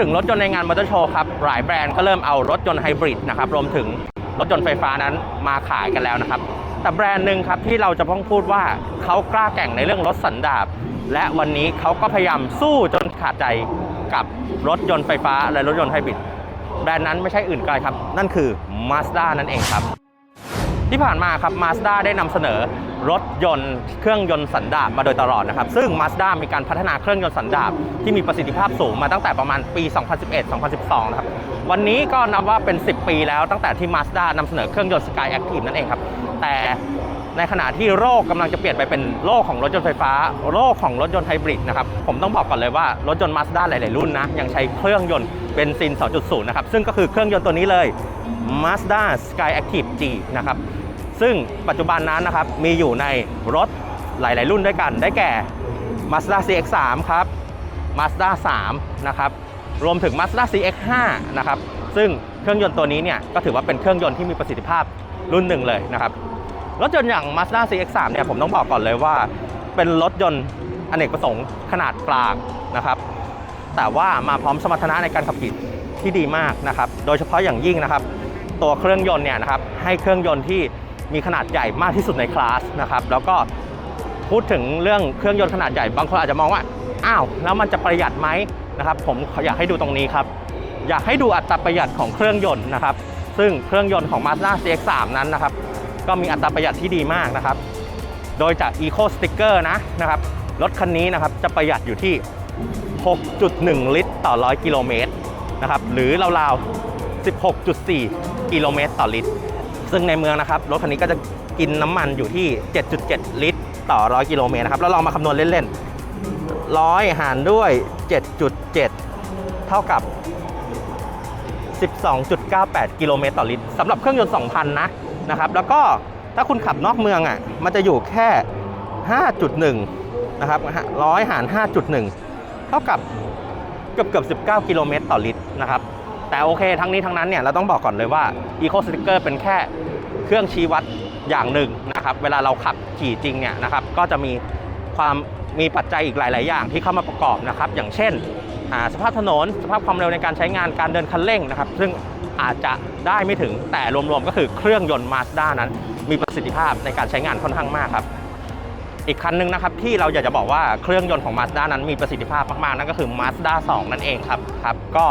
ถึงรถยนต์ในงานมอเตอร์โชว์ครับ หลายแบรนด์ก็เริ่มเอารถยนต์ไฮบริดนะครับ รวมถึงรถยนต์ไฟฟ้านั้นมาขายกันแล้วนะครับ แต่แบรนด์หนึ่งครับที่เราจะต้องพูดว่าเขากล้าแข่งในเรื่องรถสันดาปและวันนี้เขาก็พยายามสู้จนขาดใจกับรถยนต์ไฟฟ้าและรถยนต์ไฮบริด แบรนด์นั้นไม่ใช่อื่นไกลครับ นั่นคือ Mazda นั่นเองครับ ที่ผ่านมาครับ Mazda ได้นำเสนอ รถยนต์เครื่องยนต์สันดาปมาโดยตลอดนะครับ ซึ่ง Mazda มีการพัฒนาเครื่องยนต์สันดาปที่มีประสิทธิภาพสูงมาตั้งแต่ประมาณปี 2011-2012 นะครับ วันนี้ก็นับว่าเป็น 10 ปีแล้วตั้งแต่ที่ Mazda นำเสนอเครื่องยนต์ Sky Active นั่นเองครับ แต่ในขณะที่โลกกำลังจะเปลี่ยนไปเป็นโลกของรถยนต์ไฟฟ้า โลกของรถยนต์ไฮบริดนะครับ ผมต้องบอกก่อนเลยว่ารถยนต์ Mazda หลาย ๆ รุ่นนะ ยังใช้เครื่องยนต์เบนซิน 2.0 นะครับ ซึ่งก็คือเครื่องยนต์ตัวนี้เลย Mazda Sky Active G นะครับ ซึ่งปัจจุบันนั้นนะครับมีอยู่ในรถหลาย ๆ รุ่นด้วยกันได้แก่ Mazda CX-3 ครับ Mazda 3 นะครับ รวมถึง Mazda CX-5 นะครับ ซึ่งเครื่องยนต์ตัวนี้เนี่ยก็ถือว่าเป็นเครื่องยนต์ที่มีประสิทธิภาพรุ่นหนึ่งเลยนะครับ รถยนต์อย่าง Mazda CX-3 เนี่ยผมต้องบอกก่อนเลยว่า เป็นรถยนต์อเนกประสงค์ขนาดกลางนะครับ แต่ว่ามาพร้อมสมรรถนะในการขับขี่ที่ดีมากนะครับ โดยเฉพาะอย่างยิ่งนะครับ ตัวเครื่องยนต์เนี่ยนะครับให้เครื่องยนต์ที่ มีขนาดใหญ่มากที่สุดในคลาสนะครับแล้วก็พูดถึงเรื่องเครื่องยนต์ขนาดใหญ่บางคนอาจจะมองว่าอ้าวแล้วมันจะประหยัดไหมนะครับผมอยากให้ดูตรงนี้ครับ อยากให้ดูอัตราประหยัดของเครื่องยนต์นะครับ ซึ่งเครื่องยนต์ของ Mazda CX-3 นั้นนะครับ ก็มีอัตราประหยัดที่ดีมากนะครับ โดยจาก Eco Sticker นะนะครับรถคันนี้นะครับจะประหยัดอยู่ที่ 6.1 ลิตรต่อ 100 กิโลเมตรนะครับหรือราวๆ 16.4 กิโลเมตรต่อลิตร ซึ่งในเมืองนะครับรถคันนี้ก็จะกินน้ำมันอยู่ที่ 7.7 ลิตร ต่อ 100 กิโลเมตรนะครับแล้วลองมาคำนวณเล่นๆ100หารด้วย 7.7 เท่ากับ 12.98 กิโลเมตรต่อลิตรสำหรับเครื่องยนต์ 2,000 นะนะครับแล้วก็ถ้าคุณขับนอกเมืองอะมันจะอยู่แค่ 5.1 นะครับร้อยหาร 5.1 เท่ากับเกือบเกือบ 19 กิโลเมตรต่อลิตรนะครับ แต่โอเคทั้งนี้ทั้งนั้นเนี่ยเราต้องบอกก่อนเลยว่า Eco Sticker เป็นแค่เครื่องชี้วัดอย่างหนึ่งนะครับเวลาเราขับขี่จริงเนี่ยนะครับก็จะมีความมีปัจจัยอีกหลาย ๆ อย่างที่เข้ามาประกอบนะครับอย่างเช่น สภาพถนน สภาพความเร็วในการใช้งานการเดินคันเร่งนะครับ ซึ่งอาจจะได้ไม่ถึงแต่รวม ๆ ก็คือเครื่องยนต์ Mazda นั้น มีประสิทธิภาพในการใช้งานค่อนข้างมากครับ อีกคันหนึงนะครับที่เราอยากจะบอกว่าเครื่องยนต์ของ Mazda นั้นมีประสิทธิภาพมาก ๆ นั่นก็คือ Mazda 2 นั่นเองครับครับก็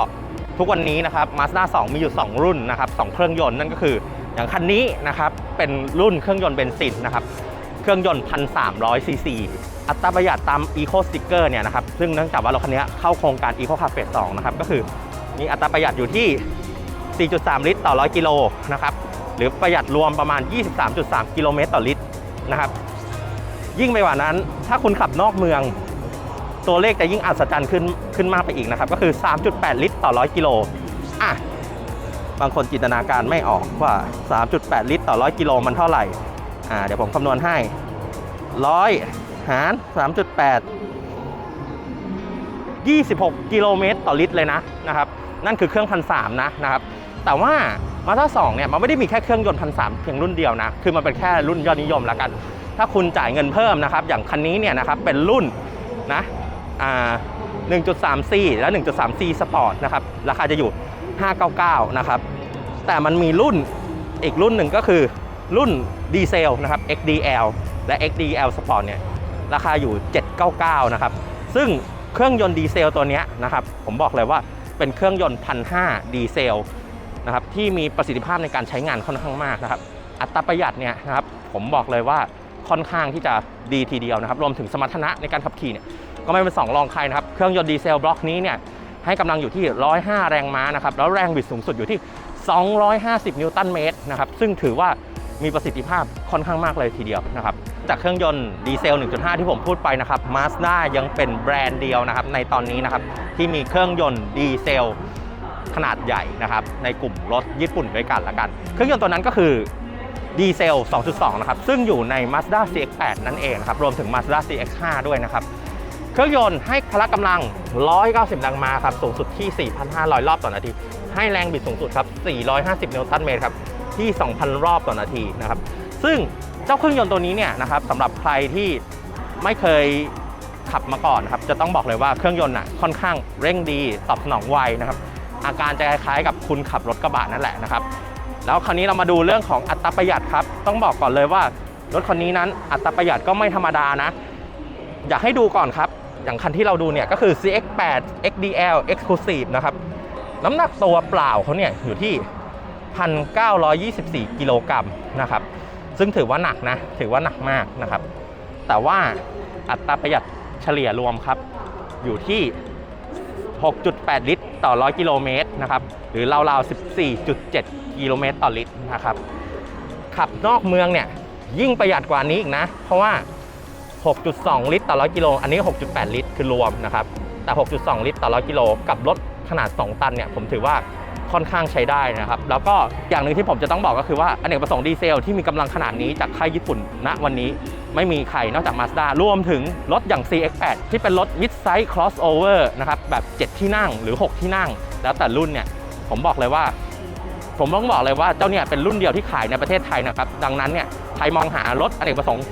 ทุกวันนี้นะครับ Mazda 2 มีอยู่ 2 รุ่นนะครับ2เครื่องยนต์นั่นก็คือ อย่างคันนี้นะครับเป็นรุ่นเครื่องยนต์เบนซินนะครับเครื่องยนต์ 1,300 ซีซี อัตราประหยัดตาม Eco Sticker เนี่ยนะครับซึ่งเนื่องจากว่ารถคันนี้เข้าโครงการ Eco Car Phase 2นะครับก็คือมีอัตราประหยัดอยู่ที่ 4.3 ลิตรต่อ 100 กิโลนะครับหรือประหยัดรวมประมาณ 23.3 กิโลเมตรต่อลิตรนะครับยิ่งไปกว่านั้นถ้าคุณขับนอกเมือง ตัวเลขจะยิ่งอัศจรรย์ขึ้นขึ้นมากไปอีกนะครับ ก็คือ 3.8 ลิตรต่อ 100 กิโลอะบางคนจินตนาการไม่ออกว่า 3.8 ลิตรต่อ 100 กิโลมันเท่าไหร่อ่าเดี๋ยวผมคำนวณให้ 100 หาร 3.8 26 กิโลเมตรต่อลิตรเลยนะนะครับ นั่นคือเครื่องพันสามนะนะครับ แต่ว่ามาสด้า2เนี่ยมันไม่ได้มีแค่เครื่องยนต์พันสามเพียงรุ่นเดียวนะ คือมันเป็นแค่รุ่นยอดนิยมละกัน ถ้าคุณจ่ายเงินเพิ่มนะครับ อย่างคันนี้เนี่ยนะครับเป็นรุ่นนะา 1.3C และ 1.3C Sport นะครับ ราคาจะอยู่ 599 นะครับ แต่มันมีรุ่นอีกรุ่นหนึ่งก็คือรุ่นดีเซลนะครับ XDL และ XDL Sport เนี่ย ราคาอยู่ 799 นะครับ ซึ่งเครื่องยนต์ดีเซลตัวนี้นะครับ ผมบอกเลยว่าเป็นเครื่องยนต์1,500ดีเซลนะครับที่มีประสิทธิภาพในการใช้งานค่อนข้างมากนะครับ อัตราประหยัดเนี่ยนะครับผมบอกเลยว่าค่อนข้างที่จะดีทีเดียวนะครับ รวมถึงสมรรถนะในการขับขี่เนี่ย ก็ไม่เป็นสองรองใครนะครับ เครื่องยนต์ดีเซลบล็อกนี้เนี่ยให้กำลังอยู่ที่ 105 แรงม้านะครับ แล้วแรงบิดสูงสุดอยู่ที่ 250 นิวตันเมตรนะครับ ซึ่งถือว่ามีประสิทธิภาพค่อนข้างมากเลยทีเดียวนะครับ จากเครื่องยนต์ดีเซล 1.5 ที่ผมพูดไปนะครับ Mazda ยังเป็นแบรนด์เดียวนะครับในตอนนี้นะครับที่มีเครื่องยนต์ดีเซลขนาดใหญ่นะครับในกลุ่มรถญี่ปุ่นด้วยกันละกัน เครื่องยนต์ตัวนั้นก็คือดีเซล 2.2 นะครับ ซึ่งอยู่ใน Mazda CX-8 นั่นเองนะครับ รวมถึง Mazda CX-5 ด้วยนะครับ เครื่องยนต์ให้พละกำลัง 190 แรงม้าครับ สูงสุดที่ 4,500 รอบต่อนาที ให้แรงบิดสูงสุดครับ 450 นิวตันเมตรครับ ที่ 2,000 รอบต่อนาทีนะครับ ซึ่งเจ้าเครื่องยนต์ตัวนี้เนี่ยนะครับสำหรับใครที่ไม่เคยขับมาก่อนนะครับ จะต้องบอกเลยว่าเครื่องยนต์อะค่อนข้างเร่งดี ตอบสนองไวนะครับ อาการจะคล้ายๆกับคุณขับรถกระบะนั่นแหละนะครับ แล้วคราวนี้เรามาดูเรื่องของอัตราประหยัดครับ ต้องบอกก่อนเลยว่ารถคันนี้นั้นอัตราประหยัดก็ไม่ธรรมดานะ อยากให้ดูก่อนครับ อย่างคันที่เราดูเนี่ยก็คือ CX8 XDL Exclusive นะครับ น้ำหนักตัวเปล่าเขาเนี่ยอยู่ที่ 1,924 กิโลกรัมนะครับ ซึ่งถือว่าหนักนะ ถือว่าหนักมากนะครับ แต่ว่าอัตราประหยัดเฉลี่ยรวมครับ อยู่ที่ 6.8 ลิตรต่อ 100 กิโลเมตรนะครับ หรือราวๆ 14.7 กิโลเมตรต่อลิตรนะครับ ขับนอกเมืองเนี่ยยิ่งประหยัดกว่านี้อีกนะ เพราะว่า 6.2 ลิตรต่อ100กิโล อันนี้ 6.8 ลิตร คือรวมนะครับ แต่ 6.2 ลิตรต่อ100กิโล กับรถขนาด 2 ตันเนี่ย ผมถือว่าค่อนข้างใช้ได้นะครับ แล้วก็อย่างหนึ่งที่ผมจะต้องบอกก็คือว่าอเนกประสงค์ดีเซลที่มีกำลังขนาดนี้จากค่ายญี่ปุ่นณวันนี้ไม่มีใครนอกจาก Mazda รวมถึงรถอย่าง CX8 ที่เป็นรถ mid size crossover นะครับ แบบ 7 ที่นั่งหรือ 6 ที่นั่ง แล้วแต่รุ่นเนี่ย ผมบอกเลยว่า ผมต้องบอกเลยว่าเจ้าเนี่ยเป็นรุ่นเดียวที่ขายในประเทศไทยนะครับ ดังนั้นเนี่ย ใครมองหารถอเนกประสงค์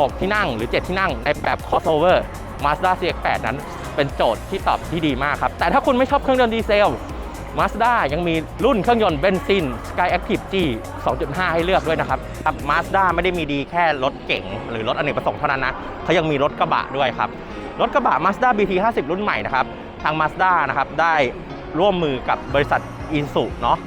6 ที่นั่งหรือ 7 ที่นั่งในแบบ crossover Mazda CX-8 นั้นเป็นโจทย์ที่ตอบที่ดีมากครับ แต่ถ้าคุณไม่ชอบเครื่องยนต์ดีเซล Mazda ยังมีรุ่นเครื่องยนต์เบนซิน Sky Active G 2.5 ให้เลือกด้วยนะครับครับ Mazda ไม่ได้มีดีแค่รถเก๋งหรือรถอเนกประสงค์เท่านั้นนะเขายังมีรถกระบะด้วยครับ รถกระบะ Mazda BT 50 รุ่นใหม่นะครับ ทาง Mazda นะครับได้ร่วมมือกับบริษัท i n s u เนาะ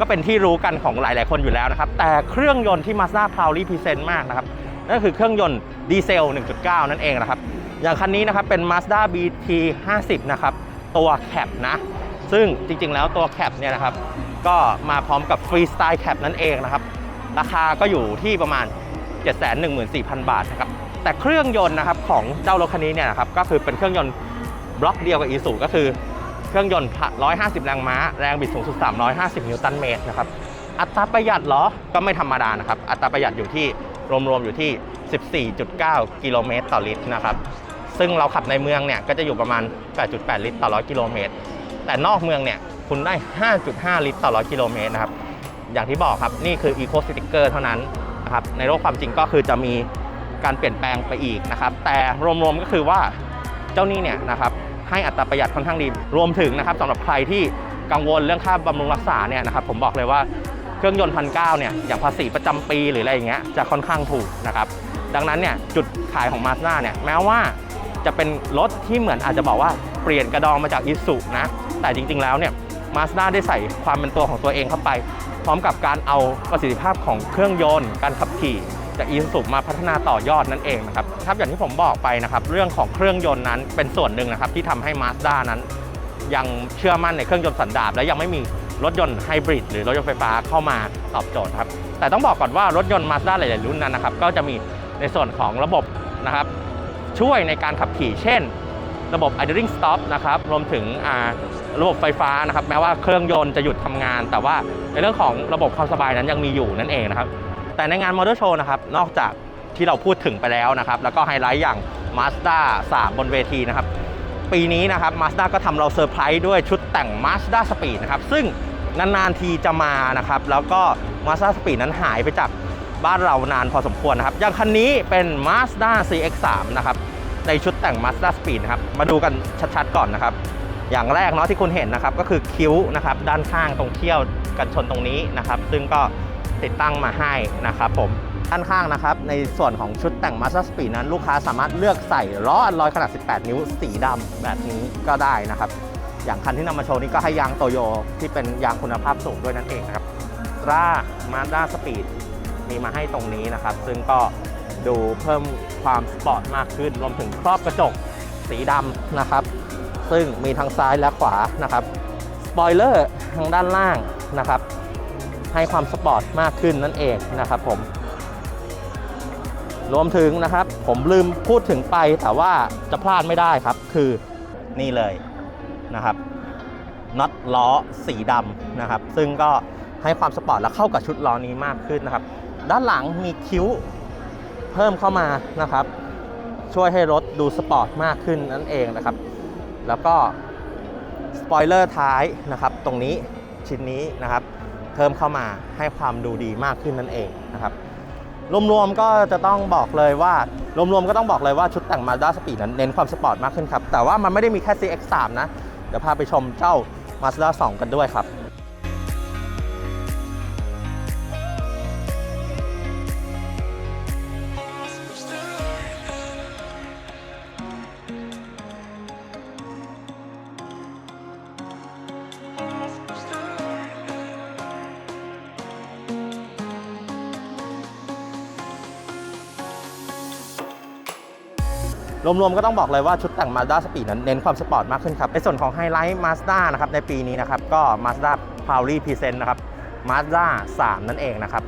ก็เป็นที่รู้กันของหลาย ๆ คนอยู่แล้วนะครับ แต่เครื่องยนต์ที่ Mazda proudly present มากนะครับ นั่นคือเครื่องยนต์ดีเซล 1.9 นั่นเองนะครับ อย่างคันนี้นะครับเป็น Mazda BT 50นะครับ ตัวแคปนะ ซึ่งจริงๆ แล้วตัวแคปเนี่ยนะครับ ก็มาพร้อมกับ Freestyle Cap นั่นเองนะครับ ราคาก็อยู่ที่ประมาณ 714,000 บาทนะครับ แต่เครื่องยนต์นะครับของเจ้ารถคันนี้เนี่ยนะครับก็คือเป็นเครื่องยนต์บล็อกเดียวกับอีซูก็คือเครื่องยนต์ 150 แรงม้า แรงบิดสูงสุด 350 นิวตันเมตรนะครับ อัตราประหยัดเหรอ ก็ไม่ธรรมดานะครับ อัตราประหยัดอยู่ที่ รวมๆอยู่ที่ 14.9 กิโลเมตรต่อลิตรนะครับ ซึ่งเราขับในเมืองเนี่ยก็จะอยู่ประมาณ 8.8 ลิตรต่อ100กิโลเมตร แต่นอกเมืองเนี่ยคุณได้ 5.5 ลิตรต่อ100กิโลเมตรนะครับ อย่างที่บอกครับนี่คือ Eco Sticker เท่านั้นนะครับ ในโลกความจริงก็คือจะมีการเปลี่ยนแปลงไปอีกนะครับ แต่รวมๆก็คือว่าเจ้านี่เนี่ยนะครับให้อัตราประหยัดค่อนข้างดี รวมถึงนะครับสำหรับใครที่กังวลเรื่องค่าบำรุงรักษาเนี่ยนะครับผมบอกเลยว่า เครื่องยนต์พันเเนี่ยอย่างภาษีประจำปีหรืออะไรอย่างเงี้ยจะค่อนข้างถูกนะครับดังนั้นเนี่ยจุดขายของ Mazda เนี่ยแม้ว่าจะเป็นรถที่เหมือนอาจจะบอกว่าเปลี่ยนกระดองมาจากอิสุนะแต่จริงๆแล้วเนี่ย Mazda ได้ใส่ความเป็นตัวของตัวเองเข้าไป พร้อมกับการเอาประสิทธิภาพของเครื่องยนต์ การขับขี่จากอีซูมาพัฒนาต่อยอดนั่นเองนะครับครับอย่างที่ผมบอกไปนะครับเรื่องของเครื่องยนต์นั้นเป็นส่วนหนึ่งนะครับที่ทำให้ Mazda นั้น ยังเชื่อมั่นในเครื่องยนต์สันดาปและยังไม่มี รถยนต์ไฮบริดหรือรถยนต์ไฟฟ้าเข้ามาตอบโจทย์ครับ แต่ต้องบอกก่อนว่ารถยนต์ Mazda หลาย ๆ รุ่นนั้นนะครับ ก็จะมีในส่วนของระบบนะครับ ช่วยในการขับขี่เช่น ระบบ idling stop นะครับรวมถึงระบบไฟฟ้านะครับ แม้ว่าเครื่องยนต์จะหยุดทำงาน แต่ว่าในเรื่องของระบบความสบายนั้นยังมีอยู่นั่นเองนะครับ แต่ในงานมอเตอร์โชว์นะครับนอกจากที่เราพูดถึงไปแล้วนะครับ แล้วก็ไฮไลท์อย่าง Mazda 3 บนเวทีนะครับ ปีนี้นะครับ Mazda ก็ทำเราเซอร์ไพรส์ด้วยชุดแต่ง Mazda Speed นะครับ ซึ่งนานๆทีจะมานะครับ แล้วก็ Mazda Speed นั้นหายไปจากบ้านเรานานพอสมควรนะครับ อย่างคันนี้เป็น Mazda CX-3 นะครับ ในชุดแต่ง Mazda Speed นะครับ มาดูกันชัดๆก่อนนะครับ อย่างแรกเนาะที่คุณเห็นนะครับ ก็คือคิ้วนะครับ ด้านข้างตรงเขี้ยวกันชนตรงนี้นะครับ ซึ่งก็ติดตั้งมาให้นะครับผม ด้านข้างนะครับ ในส่วนของชุดแต่ง Mazda Speed นั้น ลูกค้าสามารถเลือกใส่ล้ออัลลอยขนาด 18 นิ้วสีดำแบบนี้ก็ได้นะครับ อย่างคันที่นำมาโชว์นี้ก็ให้ยางโตโยที่เป็นยางคุณภาพสูงด้วยนั่นเองนะครับร่า Mazda Speed มีมาให้ตรงนี้นะครับ ซึ่งก็ดูเพิ่มความสปอร์ตมากขึ้น รวมถึงครอบกระจกสีดำนะครับ ซึ่งมีทั้งซ้ายและขวานะครับสปอยเลอร์ทางด้านล่างนะครับ ให้ความสปอร์ตมากขึ้นนั่นเองนะครับผม รวมถึงนะครับ ผมลืมพูดถึงไปแต่ว่าจะพลาดไม่ได้ครับ คือนี่เลยนะครับน็อตล้อสีดำนะครับ ซึ่งก็ให้ความสปอร์ตและเข้ากับชุดล้อนี้มากขึ้นนะครับ ด้านหลังมีคิ้วเพิ่มเข้ามานะครับ ช่วยให้รถดูสปอร์ตมากขึ้นนั่นเองนะครับ แล้วก็สปอยเลอร์ท้ายนะครับ ตรงนี้ชิ้นนี้นะครับ เพิ่มเข้ามาให้ความดูดีมากขึ้นนั่นเองนะครับ รวมๆก็จะต้องบอกเลยว่ารวมๆก็ต้องบอกเลยว่าชุดแต่ง Mazda Speed นั้นเน้นความสปอร์ตมากขึ้นครับ แต่ว่ามันไม่ได้มีแค่ CX3 นะ เดี๋ยวพาไปชมเจ้า Mazda 2 กันด้วยครับ รวมๆก็ต้องบอกเลยว่าชุดแต่ง Mazda Speed นั้นเน้นความสปอร์ตมากขึ้นครับในส่วนของไฮไลท์ Mazda นะครับในปีนี้นะครับก็ Mazda Proudly Present นะครับ Mazda 3 นั่นเองนะครับ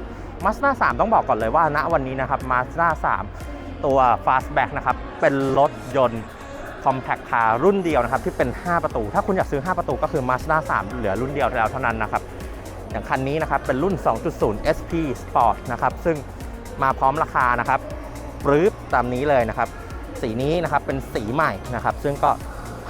Mazda 3 ต้องบอกก่อนเลยว่าณวันนี้นะครับ Mazda 3 ตัว Fastback นะครับเป็นรถยนต์ Compact Car รุ่นเดียวนะครับที่เป็น 5 ประตู ถ้าคุณอยากซื้อ 5 ประตูก็คือ Mazda 3 เหลือรุ่นเดียวแล้วเท่านั้นนะครับอย่างคันนี้นะครับเป็นรุ่น 2.0 SP Sport นะครับซึ่งมาพร้อมราคานะครับปรื๊บตามนี้เลยนะครับ สีนี้นะครับเป็นสีใหม่นะครับ ซึ่งก็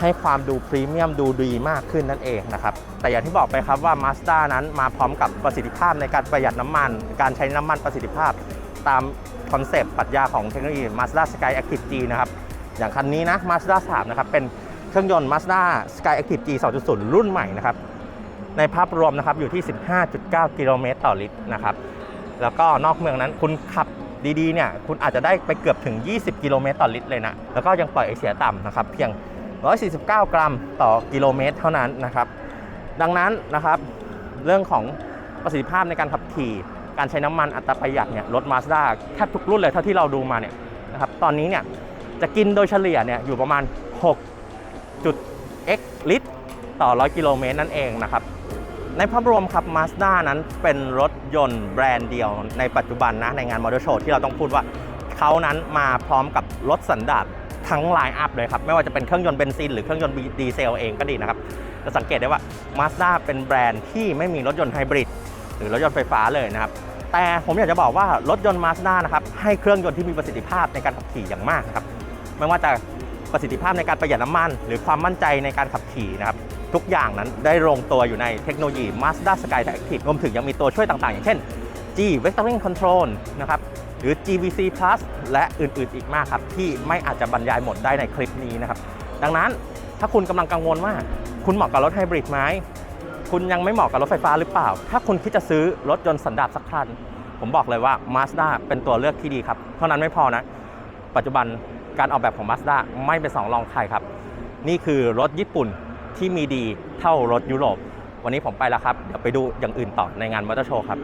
ให้ความดูพรีเมียมดูดีมากขึ้นนั่นเองนะครับ แต่อย่างที่บอกไปครับว่า Mazda นั้นมาพร้อมกับประสิทธิภาพในการประหยัดน้ำมัน การใช้น้ำมันประสิทธิภาพ ตามคอนเซปต์ปรัชญาของเทคโนโลยี Mazda Sky Active G นะครับ อย่างคันนี้นะ Mazda 3 นะครับ เป็นเครื่องยนต์ Mazda Sky Active G 2.0 รุ่นใหม่นะครับ ในภาพรวมนะครับอยู่ที่ 15.9 กิโลเมตรต่อลิตรนะครับ แล้วก็นอกเมืองนั้นคุณขับ ดีๆเนี่ยคุณอาจจะได้ไปเกือบถึง 20 กิโลเมตรต่อลิตรเลยนะ แล้วก็ยังปล่อยไอเสียต่ำนะครับเพียง 149 กรัมต่อกิโลเมตรเท่านั้นนะครับ ดังนั้นนะครับ เรื่องของประสิทธิภาพในการขับขี่ การใช้น้ำมันอัตราประหยัดเนี่ยรถ Mazda แทบทุกรุ่นเลยเท่าที่เราดูมาเนี่ยนะครับตอนนี้เนี่ยจะกินโดยเฉลี่ยเนี่ยอยู่ประมาณ 6.x ลิตร ต่อ 100 กิโลเมตรนั่นเองนะครับ ในภาพรวมครับ Mazda นั้นเป็นรถยนต์แบรนด์เดียวในปัจจุบันนะในงานมอเตอร์โชว์ที่เราต้องพูดว่าเขานั้นมาพร้อมกับรถสันดาปทั้งไลน์อัพเลยครับ ไม่ว่าจะเป็นเครื่องยนต์เบนซินหรือเครื่องยนต์ดีเซลเองก็ดีนะครับ จะสังเกตได้ว่า Mazda เป็นแบรนด์ที่ไม่มีรถยนต์ไฮบริดหรือรถยนต์ไฟฟ้าเลยนะครับแต่ผมอยากจะบอกว่ารถยนต์ Mazda นะครับให้เครื่องยนต์ที่มีประสิทธิภาพในการขับขี่อย่างมากนะครับไม่ว่าจะประสิทธิภาพในการประหยัดน้ำมัน หรือความมั่นใจในการขับขี่นะครับ ทุกอย่างนั้นได้ลงตัวอยู่ในเทคโนโลยี Mazda Sky Active รวมถึงยังมีตัวช่วยต่างๆ อย่างเช่น G Vectoring Control นะครับหรือ GVC Plus และอื่นๆอีกมากครับ ที่ไม่อาจจะบรรยายหมดได้ในคลิปนี้นะครับ ดังนั้นถ้าคุณกำลังกังวลว่า คุณเหมาะกับรถไฮบริดไหมคุณยังไม่เหมาะกับรถไฟฟ้าหรือเปล่า ถ้าคุณคิดจะซื้อรถยนต์สันดาปสักคัน ผมบอกเลยว่า Mazda เป็นตัวเลือกที่ดีครับ เท่านั้นไม่พอนะ ปัจจุบันการออกแบบของ Mazda ไม่เป็นสองรองใครครับ นี่คือรถญี่ปุ่น ที่มีดีเท่ารถยุโรป วันนี้ผมไปแล้วครับ เดี๋ยวไปดูอย่างอื่นต่อในงานมอเตอร์โชว์ครับ